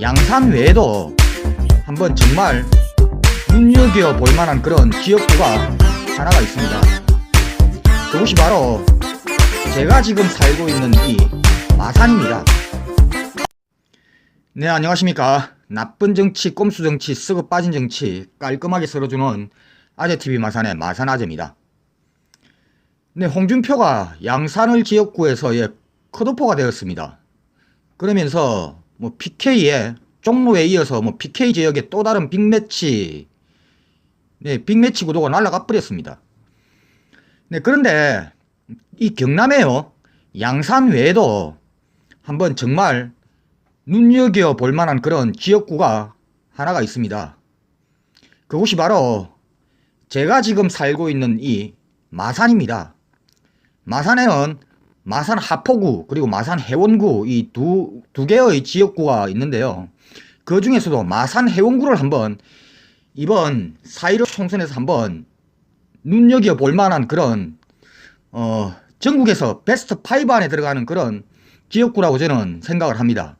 양산 외에도 한번 정말 눈여겨 볼 만한 그런 지역구가 하나가 있습니다. 그것이 바로 제가 지금 살고 있는 이 마산입니다. 네, 안녕하십니까. 나쁜 정치, 꼼수 정치, 썩어 빠진 정치, 깔끔하게 썰어주는 아재TV 마산의 마산아재입니다. 네, 홍준표가 양산을 지역구에서 예, 컷오퍼가 되었습니다. 그러면서 뭐 PK에 종로에 이어서 뭐 PK 지역의 또 다른 빅매치, 네, 빅매치 구도가 날아가 버렸습니다. 네, 그런데 이 경남에요, 양산 외에도 한번 정말 눈여겨 볼 만한 그런 지역구가 하나가 있습니다. 그곳이 바로 제가 지금 살고 있는 이 마산입니다. 마산에는 마산 하포구 그리고 마산 해원구 이 두 두 개의 지역구가 있는데요. 그 중에서도 마산 해원구를 한번 이번 4.15 총선에서 한번 눈여겨 볼 만한 그런 어 전국에서 베스트 5 안에 들어가는 그런 지역구라고 저는 생각을 합니다.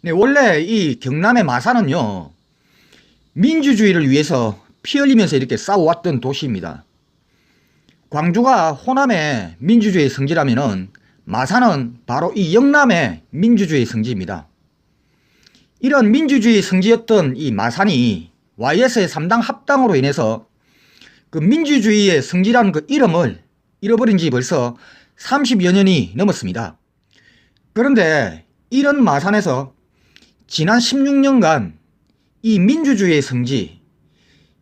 네, 원래 이 경남의 마산은요, 민주주의를 위해서 피 흘리면서 이렇게 싸워왔던 도시입니다. 광주가 호남의 민주주의 성지라면은 마산은 바로 이 영남의 민주주의 성지입니다. 이런 민주주의 성지였던 이 마산이 YS의 3당 합당으로 인해서 그 민주주의의 성지라는 그 이름을 잃어버린 지 벌써 30여 년이 넘었습니다. 그런데 이런 마산에서 지난 16년간 이 민주주의의 성지,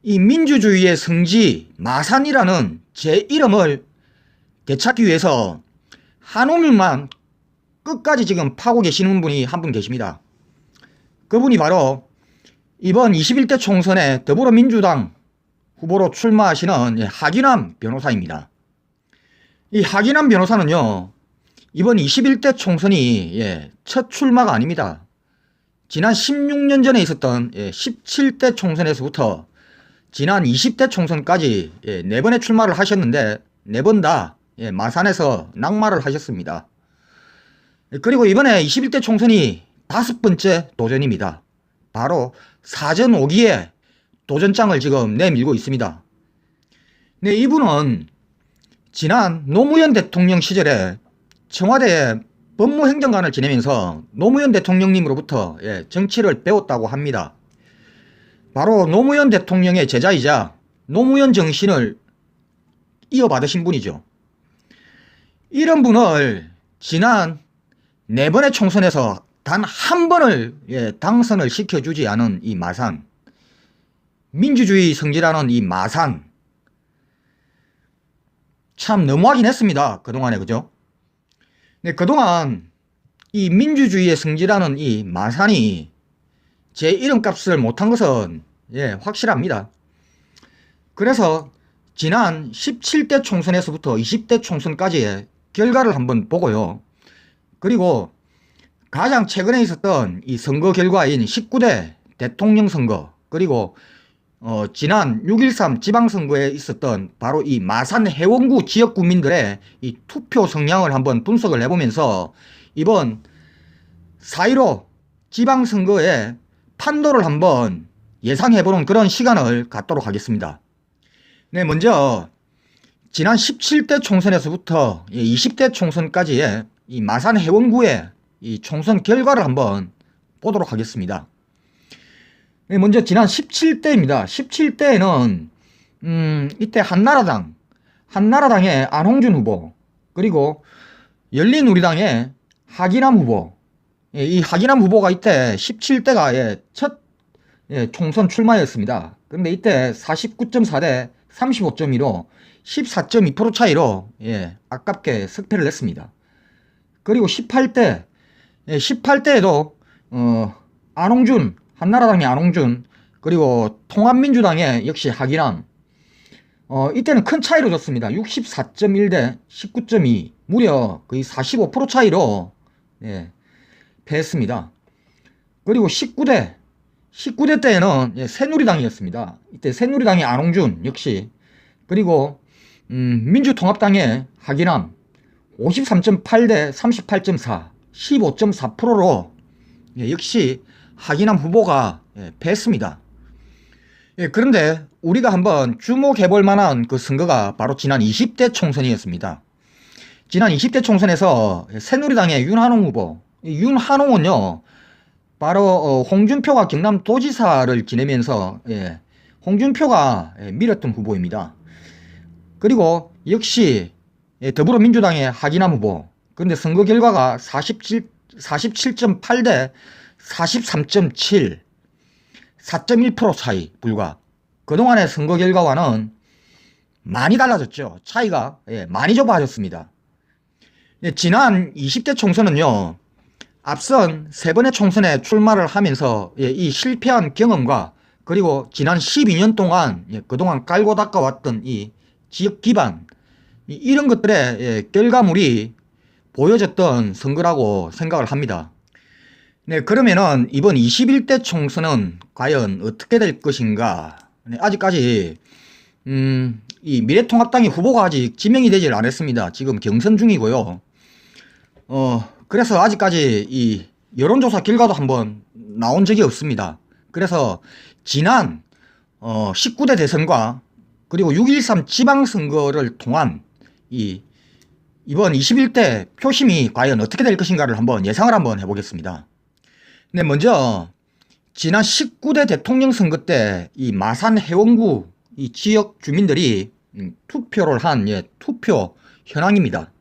이 민주주의의 성지 마산이라는 제 이름을 되찾기 위해서 한우물만 끝까지 지금 파고 계시는 분이 한 분 계십니다. 그분이 바로 이번 21대 총선에 더불어민주당 후보로 출마하시는 하기남 변호사입니다. 이 하기남 변호사는요, 이번 21대 총선이 예, 첫 출마가 아닙니다. 지난 16년 전에 있었던 17대 총선에서부터 지난 20대 총선까지 네 번의 출마를 하셨는데 네번다 마산에서 낙마를 하셨습니다. 그리고 이번에 21대 총선이 다섯 번째 도전입니다. 바로 사전 5기에 도전장을 지금 내밀고 있습니다. 네, 이분은 지난 노무현 대통령 시절에 청와대에 법무행정관을 지내면서 노무현 대통령님으로부터 예, 정치를 배웠다고 합니다. 바로 노무현 대통령의 제자이자 노무현 정신을 이어받으신 분이죠. 이런 분을 지난 네 번의 총선에서 단 한 번을 예, 당선을 시켜주지 않은 이 마산, 민주주의 성지라는 이 마산, 참 너무하긴 했습니다. 그동안에, 그죠? 네, 그동안 이 민주주의의 성지라는 이 마산이 제 이름값을 못한 것은 예, 확실합니다. 그래서 지난 17대 총선에서부터 20대 총선까지의 결과를 한번 보고요. 그리고 가장 최근에 있었던 이 선거 결과인 19대 대통령 선거 그리고 어, 지난 6.13 지방선거에 있었던 바로 이 마산 해원구 지역 구민들의 이 투표 성향을 한번 분석을 해보면서 이번 4.15 지방선거의 판도를 한번 예상해보는 그런 시간을 갖도록 하겠습니다. 네, 먼저 지난 17대 총선에서부터 20대 총선까지의 이 마산 해원구의 이 총선 결과를 한번 보도록 하겠습니다. 네, 먼저 지난 17대입니다. 17대에는 음, 이때 한나라당, 한나라당의 안홍준 후보, 그리고 열린우리당의 하기남 후보, 예, 이 하기남 후보가 이때 17대가 예, 첫 예, 총선 출마였습니다. 그런데 이때 49.4 대 35.2로 14.2% 차이로 예, 아깝게 석패를 냈습니다. 그리고 18대, 예, 18대에도 어, 안홍준 한나라당의 안홍준 그리고 통합민주당의 역시 하기남 어, 이때는 큰 차이로 졌습니다. 64.1 대 19.2 무려 거의 45% 차이로 예, 패했습니다. 그리고 19대 19대 때에는 예, 새누리당이었습니다. 이때 새누리당의 안홍준 역시 그리고 음, 민주통합당의 하기남 53.8대 38.4 15.4%로 예, 역시 하기남 후보가 예, 패했습니다. 예, 그런데 우리가 한번 주목해 볼 만한 그 선거가 바로 지난 20대 총선이었습니다. 지난 20대 총선에서 새누리당의 윤한홍 후보, 이 윤한홍은요, 바로 어, 홍준표가 경남 도지사를 지내면서 예, 홍준표가 예, 밀었던 후보입니다. 그리고 역시 예, 더불어민주당의 하기남 후보. 그런데 선거 결과가 47, 47.8 대 43.7, 4.1% 차이 불과. 그동안의 선거 결과와는 많이 달라졌죠. 차이가 예, 많이 좁아졌습니다. 예, 지난 20대 총선은요. 앞선 세 번의 총선에 출마를 하면서 예, 이 실패한 경험과 그리고 지난 12년 동안 예, 그동안 깔고 닦아왔던 이 지역 기반 이- 이런 것들의 예, 결과물이 보여졌던 선거라고 생각을 합니다. 네, 그러면은 이번 21대 총선은 과연 어떻게 될 것인가? 네, 아직까지 음, 이 미래통합당의 후보가 아직 지명이 되질 않았습니다. 지금 경선 중이고요. 어, 그래서 아직까지 이 여론조사 결과도 한번 나온 적이 없습니다. 그래서 지난 어, 19대 대선과 그리고 6.13 지방선거를 통한 이 이번 21대 표심이 과연 어떻게 될 것인가를 한번 예상을 한번 해보겠습니다. 네, 먼저 지난 19대 대통령 선거 때 이 마산 해원구 이 지역 주민들이 음, 투표를 한 예, 투표 현황입니다.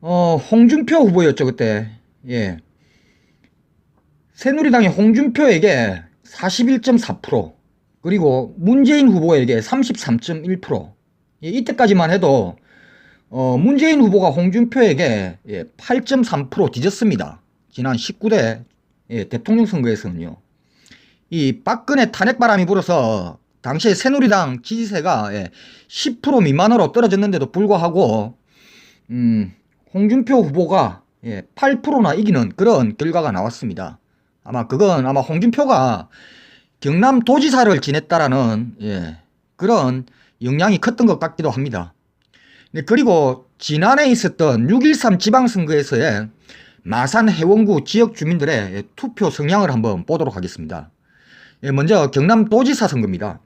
어, 홍준표 후보였죠, 그때. 예. 새누리당의 홍준표에게 41.4%, 그리고 문재인 후보에게 33.1%. 예, 이때까지만 해도 어, 문재인 후보가 홍준표에게 예, 8.3% 뒤졌습니다. 지난 19대 예, 대통령 선거에서는요. 이 박근혜 탄핵 바람이 불어서 당시에 새누리당 지지세가 예, 10% 미만으로 떨어졌는데도 불구하고 음, 홍준표 후보가 예, 8%나 이기는 그런 결과가 나왔습니다. 아마 그건 아마 홍준표가 경남 도지사를 지냈다라는 예, 그런 영향이 컸던 것 같기도 합니다. 네, 그리고 지난해 있었던 6.13 지방선거에서의 마산 해원구 지역 주민들의 예, 투표 성향을 한번 보도록 하겠습니다. 예, 먼저 경남 도지사 선거입니다.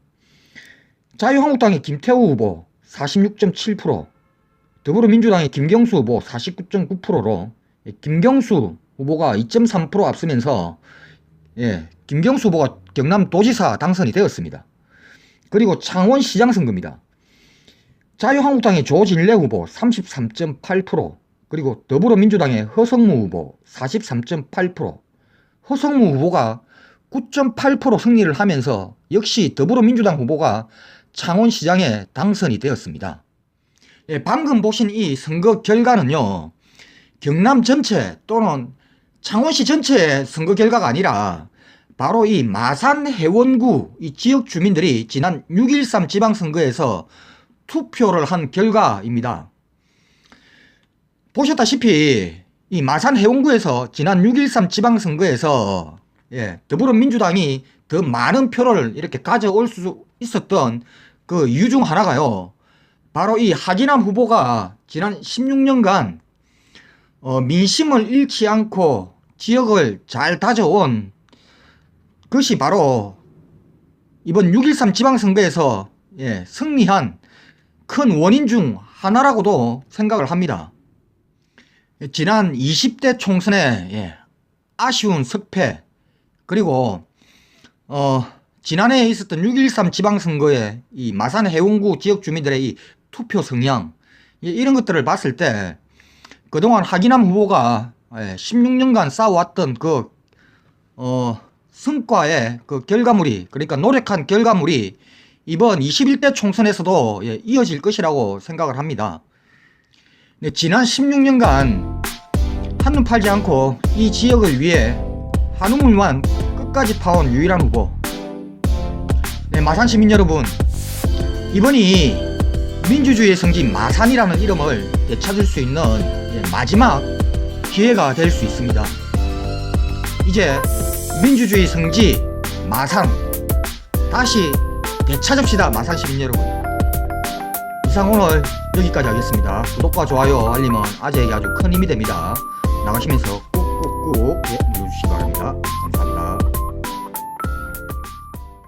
자유한국당의 김태우 후보 46.7%, 더불어민주당의 김경수 후보 49.9%로 예, 김경수 후보가 2.3% 앞서면서 예, 김경수 후보가 경남도지사 당선이 되었습니다. 그리고 창원시장 선거입니다. 자유한국당의 조진래 후보 33.8%, 그리고 더불어민주당의 허성무 후보 43.8%, 허성무 후보가 9.8% 승리를 하면서 역시 더불어민주당 후보가 창원시장에 당선이 되었습니다. 예, 방금 보신 이 선거 결과는요, 경남 전체 또는 창원시 전체의 선거 결과가 아니라 바로 이 마산 해원구 이 지역 주민들이 지난 6.13 지방선거에서 투표를 한 결과입니다. 보셨다시피 이 마산 해원구에서 지난 6.13 지방선거에서 예, 더불어민주당이 더 많은 표를 이렇게 가져올 수 있었던 그 이유 중 하나가요. 바로 이 하진남 후보가 지난 16년간 어, 민심을 잃지 않고 지역을 잘 다져온 그것이 바로 이번 6.13 지방선거에서 예, 승리한 큰 원인 중 하나라고도 생각을 합니다. 지난 20대 총선에 예, 아쉬운 석패 그리고 어, 지난해에 있었던 6.13 지방선거에 이 마산 해운구 지역 주민들의 이 투표 성향 예, 이런 것들을 봤을 때 그동안 하기남 후보가 예, 16년간 쌓아왔던 그 어, 성과의 그 결과물이 그러니까 노력한 결과물이 이번 21대 총선에서도 예, 이어질 것이라고 생각을 합니다. 네, 지난 16년간 한눈 팔지 않고 이 지역을 위해 한 우물만 끝까지 파온 유일한 후보. 네, 마산 시민 여러분, 이번이 민주주의의 성지 마산이라는 이름을 되찾을 수 있는 예, 마지막 기회가 될 수 있습니다. 이제 민주주의 성지 마산 다시 되찾읍시다 마산 시민 여러분. 이상 오늘 여기까지 하겠습니다. 구독과 좋아요, 알림은 아재에게 아주 큰 힘이 됩니다. 나가시면서 꾹꾹꾹 예, 눌러주시기 바랍니다.